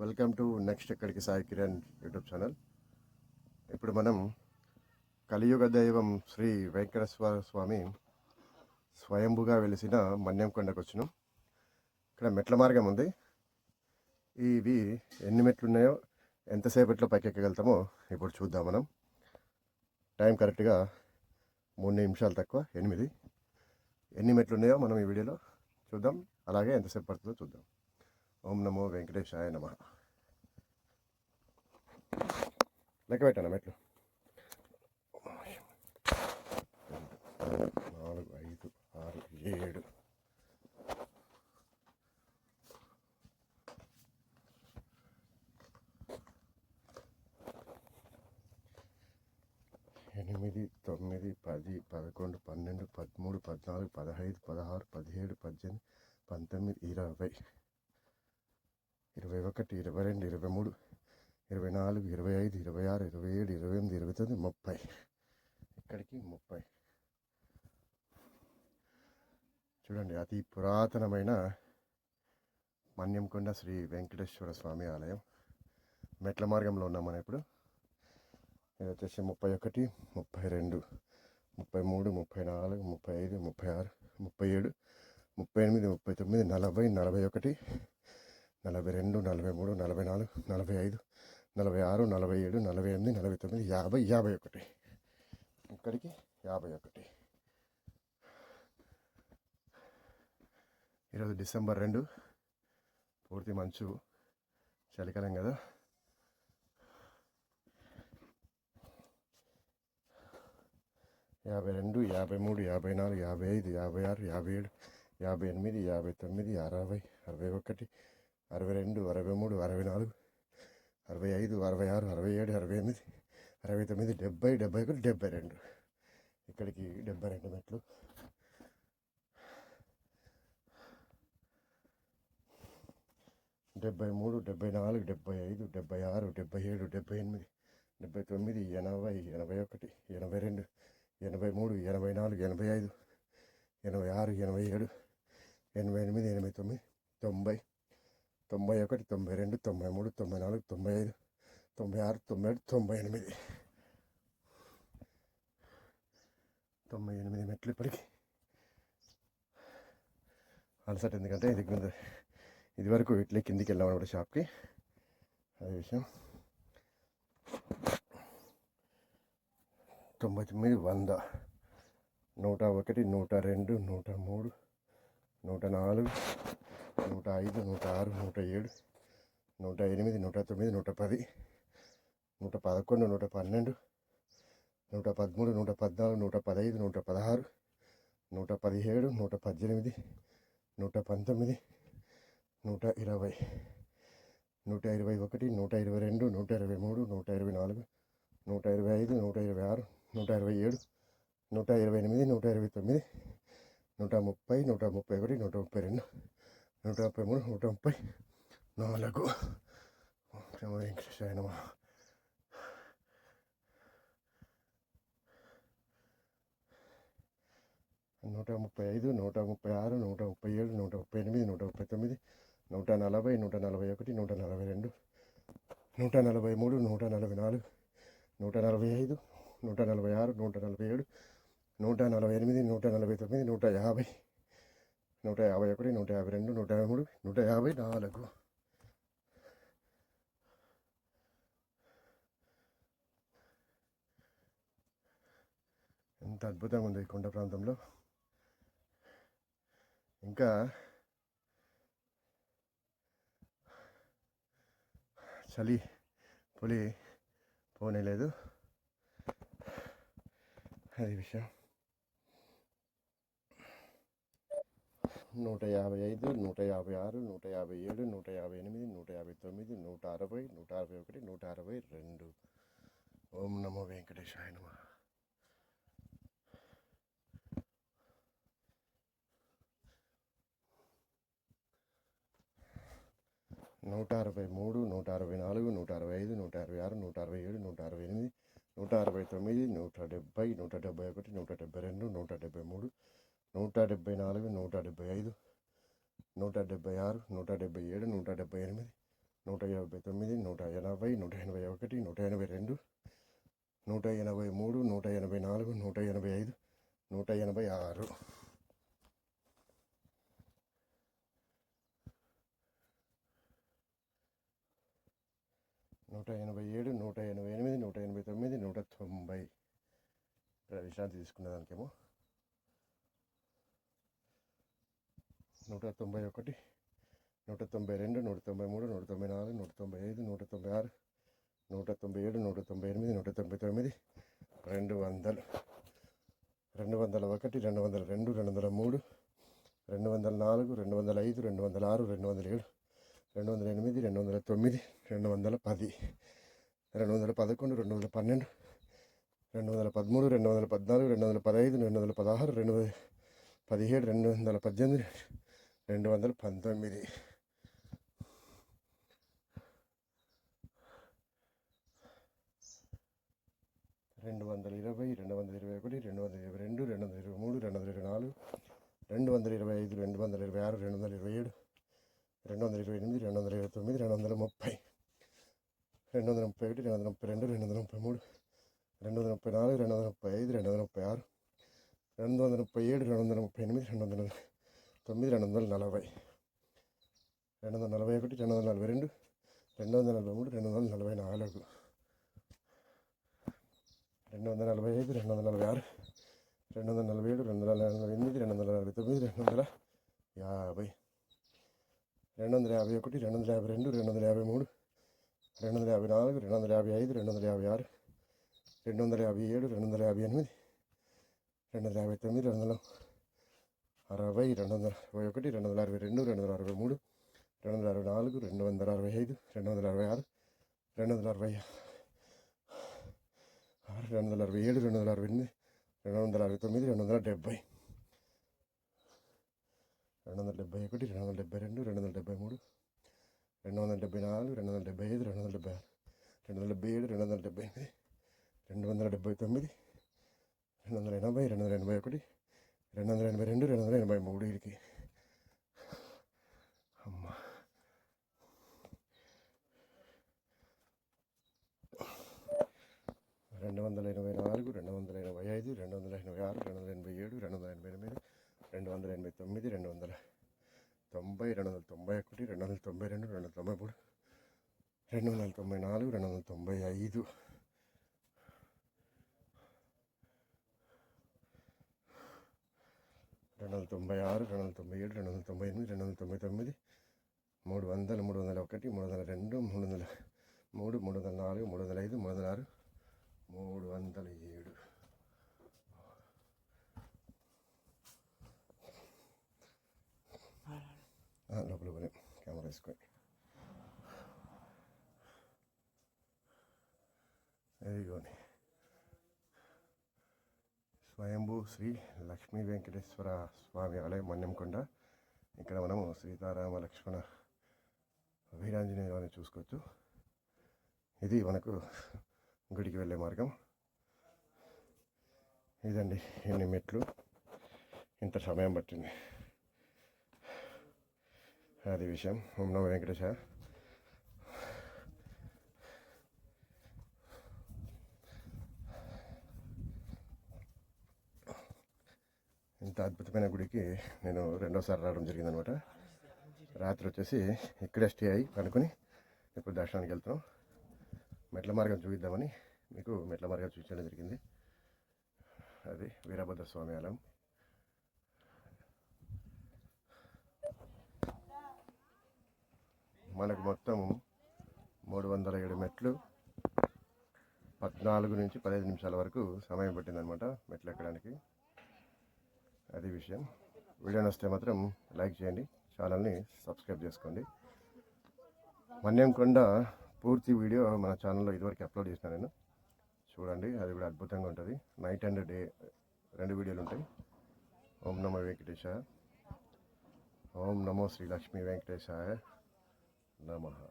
Welcome to next ఎక్కడికి Sai Kiran YouTube channel. ఇప్పుడు మనం కలియుగ దైవం శ్రీ వెంకటేశ్వర స్వామి స్వయంభుగా వెలిసిన మన్యం కొండకు వచ్చినాం. ఇక్కడ మెట్ల మార్గం ఉంది. ఇవి ఎన్ని మెట్లు ఉన్నాయో ఎంతసేపట్లో పైకెక్కగలుగుతామో ఇప్పుడు చూద్దాం మనం. టైం కరెక్ట్గా మూడు నిమిషాలు తక్కువ ఎనిమిది. ఎన్ని మెట్లు ఉన్నాయో మనం ఈ వీడియోలో చూద్దాం. అలాగే ఎంతసేపు పడుతుందో చూద్దాం. ఓం నమో వెంకటేశాయ నమ. లెక్క పెట్టాను మెట్లు? నాలుగు ఐదు ఆరు ఏడు. ఎనిమిది తొమ్మిది పది పదకొండు పన్నెండు పదమూడు పద్నాలుగు పదహైదు పదహారు పదిహేడు పద్దెనిమిది పంతొమ్మిది ఇరవై. ఇరవై ఒకటి ఇరవై రెండు ఇరవై మూడు ఇరవై నాలుగు ఇరవై ఐదు ఇరవై ఆరు ఇరవై ఏడు ఇరవై ఎనిమిది ఇరవై తొమ్మిది ముప్పై. ఇక్కడికి ముప్పై. చూడండి అతి పురాతనమైన మన్యంకొండ శ్రీ వెంకటేశ్వర స్వామి ఆలయం. మెట్ల మార్గంలో ఉన్నాం మనం ఇప్పుడు? ఇది వచ్చేసి ముప్పై ఒకటి ముప్పై రెండు ముప్పై మూడు ముప్పై నాలుగు ముప్పై ఐదు ముప్పై ఆరు ముప్పై ఏడు ముప్పై ఎనిమిది ముప్పై తొమ్మిది నలభై నలభై ఒకటి. నలభై రెండు నలభై మూడు నలభై నాలుగు నలభై ఐదు నలభై ఆరు నలభై ఏడు నలభై ఎనిమిది నలభై తొమ్మిది యాభై యాభై ఒకటి. ఇక్కడికి యాభై ఒకటి. ఈరోజు డిసెంబర్ రెండు. పూర్తి మంచు చలికాలం కదా. యాభై రెండు యాభై మూడు యాభై నాలుగు యాభై ఐదు యాభై ఆరు యాభై ఏడు యాభై ఎనిమిది యాభై తొమ్మిది అరవై అరవై ఒకటి అరవై రెండు అరవై మూడు అరవై నాలుగు అరవై ఐదు అరవై ఆరు అరవై ఏడు అరవై ఎనిమిది అరవై తొమ్మిది డెబ్బై డెబ్బై ఒకటి డెబ్బై రెండు. ఇక్కడికి డెబ్బై రెండు మెట్లు. డెబ్బై మూడు డెబ్బై నాలుగు డెబ్బై ఐదు డెబ్బై ఆరు డెబ్బై ఏడు డెబ్బై ఎనిమిది డెబ్బై తొమ్మిది ఎనభై ఎనభై ఒకటి ఎనభై రెండు ఎనభై మూడు ఎనభై నాలుగు ఎనభై ఐదు ఎనభై ఆరు ఎనభై ఏడు ఎనభై ఎనిమిది ఎనభై తొమ్మిది తొంభై. తొంభై ఒకటి తొంభై రెండు తొంభై మూడు తొంభై నాలుగు తొంభై ఐదు తొంభై ఆరు తొంభై ఏడు తొంభై ఎనిమిది తొంభై ఎనిమిది మెట్లు ఇప్పటికి. అలసట ఎందుకంటే ఇది కింద ఇది ఇట్లే కిందికి వెళ్ళాం అనమాట షాప్కి. అదే విషయం. తొంభై తొమ్మిది వంద. నూట ఒకటి నూట రెండు నూట మూడు నూట నాలుగు. నూట ఐదు నూట ఆరు నూట ఏడు నూట ఎనిమిది నూట తొమ్మిది నూట పది నూట పదకొండు నూట పన్నెండు నూట పదమూడు నూట పద్నాలుగు నూట పదహైదు నూట పదహారు నూట పదిహేడు నూట పద్దెనిమిది నూట పంతొమ్మిది నూట ఇరవై నూట ఇరవై ఒకటి నూట ఇరవై రెండు నూట ఇరవై మూడు నూట ఇరవై నాలుగు నూట ఇరవై ఐదు నూట ఇరవై ఆరు నూట ఇరవై ఏడు నూట ఇరవై ఎనిమిది నూట ఇరవై తొమ్మిది నూట ముప్పై నూట ముప్పై ఒకటి నూట ముప్పై రెండు నూట ముప్పై మూడు నూట ముప్పై నాలుగు ఓం నమ. నూట ముప్పై ఐదు నూట ముప్పై ఆరు నూట ముప్పై ఏడు నూట ముప్పై ఎనిమిది నూట ముప్పై తొమ్మిది నూట నలభై నూట నలభై ఒకటి నూట నలభై రెండు నూట నలభై మూడు నూట నలభై నాలుగు నూట నలభై ఐదు నూట నలభై ఆరు నూట నలభై ఏడు నూట నలభై ఎనిమిది నూట నలభై తొమ్మిది నూట యాభై. నూట యాభై ఒకటి నూట యాభై రెండు నూట యాభై మూడు నూట యాభై నాలుగు. ఎంత అద్భుతంగా ఉంది ఈ కొండ ప్రాంతంలో. ఇంకా చలి పులి పోనేలేదు. అది విషయం. నూట యాభై ఐదు నూట యాభై ఆరు నూట యాభై ఏడు నూట యాభై ఎనిమిది నూట యాభై తొమ్మిది నూట అరవై నూట అరవై ఒకటి నూట అరవై రెండు. ఓం నమో వెంకటేశాయ నమ. నూట అరవై మూడు నూట అరవై నాలుగు నూట అరవై ఐదు నూట అరవై ఆరు నూట అరవై ఏడు నూట అరవై ఎనిమిది నూట అరవై తొమ్మిది నూట డెబ్బై నూట డెబ్బై ఒకటి నూట డెబ్బై రెండు నూట నూట డెబ్బై నాలుగు నూట డెబ్బై ఐదు నూట డెబ్బై ఆరు నూట డెబ్బై ఏడు నూట డెబ్బై ఎనిమిది నూట యాభై తొమ్మిది నూట ఎనభై నూట ఎనభై ఒకటి నూట ఎనభై రెండు నూట ఎనభై మూడు నూట ఎనభై నాలుగు నూట ఎనభై ఐదు నూట ఎనభై ఆరు నూట ఎనభై ఏడు నూట ఎనభై ఎనిమిది నూట ఎనభై తొమ్మిది నూట తొంభై విశ్రాంతి తీసుకునే దానికేమో నూట తొంభై ఒకటి నూట తొంభై రెండు నూట తొంభై మూడు నూట తొంభై నాలుగు నూట తొంభై ఐదు నూట తొంభై ఆరు నూట తొంభై ఏడు నూట తొంభై ఎనిమిది నూట తొంభై తొమ్మిది రెండు వందలు రెండు వందల ఒకటి రెండు వందల రెండు రెండు వందల మూడు రెండు వందల నాలుగు రెండు వందల ఐదు రెండు వందల ఆరు రెండు వందల ఏడు రెండు వందల ఎనిమిది రెండు వందల తొమ్మిది రెండు వందల పది రెండు వందల పదకొండు రెండు వందల పన్నెండు రెండు వందల పదమూడు రెండు వందల పద్నాలుగు రెండు వందల పదహైదు రెండు వందల పదహారు రెండు వందల పదిహేడు రెండు వందల పద్దెనిమిది రెండు వందల పంతొమ్మిది. రెండు వందల ఇరవై రెండు వందల ఇరవై ఒకటి రెండు వందల ఇరవై రెండు రెండు వందల ఇరవై మూడు రెండు వందల ఇరవై నాలుగు రెండు వందల ఇరవై ఐదు రెండు వందల ఇరవై ఆరు రెండు వందల ఇరవై ఏడు రెండు వందల ఇరవై ఎనిమిది రెండు వందల ఇరవై తొమ్మిది రెండు వందల ముప్పై రెండు వందల ముప్పై ఒకటి రెండు వందల ముప్పై రెండు రెండు వందల ముప్పై మూడు రెండు వందల ముప్పై నాలుగు రెండు వందల ముప్పై ఐదు రెండు వందల ముప్పై ఆరు రెండు వందల ముప్పై ఏడు రెండు వందల ముప్పై ఎనిమిది రెండు వందల తొమ్మిది రెండు వందల నలభై రెండు వందల నలభై ఒకటి రెండు వందల నలభై రెండు రెండు వందల నలభై మూడు రెండు వందల నలభై నాలుగు రెండు వందల నలభై ఐదు రెండు వందల నలభై ఆరు రెండు వందల నలభై ఏడు రెండు వందల నలభై ఎనిమిది రెండు వందల నలభై తొమ్మిది రెండు వందల యాభై రెండు వందల యాభై ఒకటి రెండు వందల యాభై రెండు రెండు వందల యాభై మూడు రెండు వందల యాభై నాలుగు రెండు వందల యాభై ఐదు రెండు వందల యాభై ఆరు రెండు వందల యాభై ఏడు రెండు వందల యాభై ఎనిమిది రెండు వందల యాభై తొమ్మిది రెండు వందల అరవై రెండు వందల అరవై ఒకటి రెండు వందల అరవై రెండు రెండు వందల అరవై మూడు రెండు వందల అరవై నాలుగు రెండు వందల అరవై ఐదు రెండు వందల అరవై ఆరు రెండు వందల అరవై ఆరు రెండు వందల అరవై ఏడు రెండు వందల అరవై ఎనిమిది రెండు వందల అరవై తొమ్మిది రెండు వందల డెబ్బై. రెండు వందల డెబ్బై ఒకటి రెండు వందల డెబ్బై రెండు రెండు వందల డెబ్బై మూడు రెండు వందల డెబ్బై నాలుగు రెండు వందల డెబ్బై ఐదు రెండు వందల డెబ్బై ఆరు రెండు వందల డెబ్బై ఏడు రెండు వందల డెబ్బై ఎనిమిది రెండు వందల డెబ్బై తొమ్మిది రెండు వందల ఎనభై రెండు వందల ఎనభై ఒకటి రెండు వందల ఎనభై రెండు రెండు వందల ఎనభై మూడు వీరికి అమ్మ. రెండు వందల ఎనభై నాలుగు రెండు వందల ఎనభై ఐదు రెండు వందల ఎనభై ఆరు రెండు వందల ఎనభై ఏడు రెండు వందల ఎనభై ఎనిమిది రెండు వందల ఎనభై తొమ్మిది రెండు వందల తొంభై రెండు వందల తొంభై ఒకటి రెండు వందల తొంభై రెండు రెండు వందల తొంభై మూడు రెండు వందల తొంభై నాలుగు రెండు వందల తొంభై ఐదు. రెండు వందల తొంభై ఆరు రెండు వందల తొంభై ఏడు రెండు వందల తొంభై ఎనిమిది రెండు వందల తొంభై తొమ్మిది మూడు వందలు మూడు వందల ఒకటి మూడు వందల రెండు మూడు వందల మూడు మూడు వందల నాలుగు మూడు వందల ఐదు మూడు వందల ఆరు మూడు వందల ఏడు లోపల పోలేం కెమెరా వేసుకొని ఇదిగోని స్వయంభూ శ్రీ లక్ష్మీ వెంకటేశ్వర స్వామి ఆలయం మన్యంకొండ. ఇక్కడ మనము సీతారామ లక్ష్మణ వీరాంజనేయ చూసుకోవచ్చు. ఇది మనకు గుడికి వెళ్ళే మార్గం. ఇదండి ఎన్ని మెట్లు? ఇంత సమయం పట్టింది. అది విషయం. ఓం నమో వెంకటేశ్వర ఇంత అద్భుతమైన గుడికి నేను రెండోసారి రావడం జరిగిందనమాట. రాత్రి వచ్చేసి ఇక్కడే స్టే అయ్యి పనుకొని ఇప్పుడు దర్శనానికి వెళ్తున్నాం. మెట్ల మార్గం చూపిద్దామని మీకు మెట్ల మార్గం చూపించడం జరిగింది. అది వీరభద్ర స్వామి ఆలయం. మనకు మొత్తం మూడు వందల ఏడు మెట్లు పద్నాలుగు నుంచి పదహైదు నిమిషాల వరకు సమయం పట్టిందనమాట మెట్లు ఎక్కడానికి. అది విషయం. వీడియో నచ్చితే మాత్రం లైక్ చేయండి ఛానల్ని సబ్స్క్రైబ్ చేసుకోండి. మన్యంకొండ పూర్తి వీడియో మన ఛానల్లో ఇదివరకు అప్లోడ్ చేసిన నేను. చూడండి అది కూడా అద్భుతంగా ఉంటుంది. నైట్ అండ్ డే రెండు వీడియోలు ఉంటాయి. ఓం నమో వెంకటేశాయ. ఓం నమో శ్రీ లక్ష్మీ వెంకటేశాయ నమహా